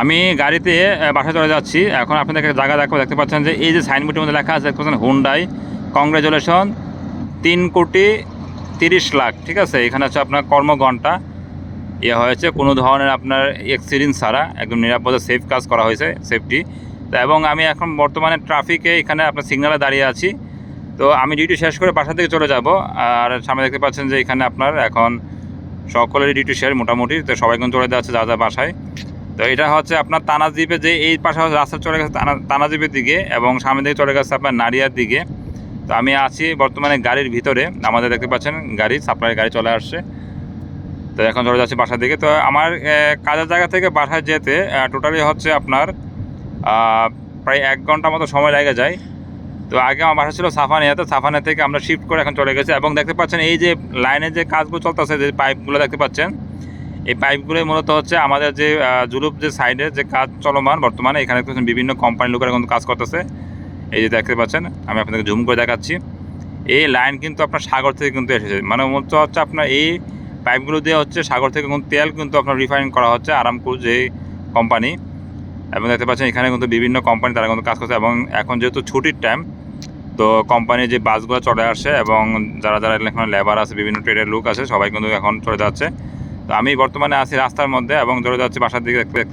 আমি গাড়িতে বাসায় চলে যাচ্ছি। এখন আপনাদেরকে জায়গা দেখো দেখতে পাচ্ছেন যে এই যে সাইনবোর্ডের মধ্যে লেখা আছে দেখতে পাচ্ছেন হুন্ডাই কংগ্রেচুলেশন তিন কোটি তিরিশ লাখ, ঠিক আছে? এখানে হচ্ছে আপনার কর্মঘণ্টা। ইয়ে হয়েছে, কোনো ধরনের আপনার এক্সিডেন্ট ছাড়া একদম নিরাপদে সেফ কাজ করা হয়েছে সেফটি তো এবং আমি এখন বর্তমানে ট্রাফিকে এখানে আপনার সিগনালে দাঁড়িয়ে আছি। তো আমি ডিউটি শেষ করে বাসা থেকে চলে যাব। আর সামনে দেখতে পাচ্ছেন যে এখানে আপনার এখন সকলেরই ডিউটি শেষ, মোটামুটি। তো সবাই কিন্তু চলে যাচ্ছে যা যা বাসায়। তো এটা হচ্ছে আপনার তানাজিপে যে এই পাশে রাস্তা চলে গেছে, তানা- তানাজিপের দিকে এবং সামনে দিকে চলে গেছে আপনার নারিয়ার দিকে। তো আমি আছি বর্তমানে গাড়ির ভিতরে, আমাদের দেখতে পাচ্ছেন গাড়ি সাপ্লাই গাড়ি চলে আসছে। তো এখন চলে যাচ্ছি বাসার দিকে। তো আমার কাজের জায়গা থেকে বাসায় যেতে টোটালি হচ্ছে আপনার প্রায় এক ঘণ্টা মতো সময় লেগে যায়। তো আগে আমার বাসা ছিল সাফানিয়াতে, সাফানিয়া থেকে আমরা শিফট করে এখন চলে গেছি। এবং দেখতে পাচ্ছেন এই যে লাইনের যে কাজগুলো চলতেছে, যে পাইপগুলো দেখতে পাচ্ছেন এই পাইপগুলো মূলত হচ্ছে আমাদের যে জুলুপ যে সাইডে যে কাজ চলমান বর্তমানে, এখানে বিভিন্ন কোম্পানির লোকেরা কিন্তু কাজ করতেছে। এই যে দেখতে পাচ্ছেন, আমি আপনাদেরকে জুম করে দেখাচ্ছি। এই লাইন কিন্তু আপনার সাগর থেকে কিন্তু এসেছে। মানে মূলত হচ্ছে আপনার এই পাইপগুলো দিয়ে হচ্ছে সাগর থেকে কিন্তু তেল কিন্তু আপনার রিফাইন করা হচ্ছে আরামকো যে কোম্পানি এবং দেখতে পাচ্ছেন এখানে কিন্তু বিভিন্ন কোম্পানি তারা কিন্তু কাজ করছে। এবং এখন যেহেতু ছুটির টাইম তো কোম্পানির যে বাসগুলো চলে আসে এবং যারা যারা এখানে লেবার আছে, বিভিন্ন ট্রেডের লোক আছে, সবাই কিন্তু এখন চলে যাচ্ছে। আমি বর্তমানে আছি রাস্তার মধ্যে এবং ধরে যাচ্ছে বাসার দিকে দেখতে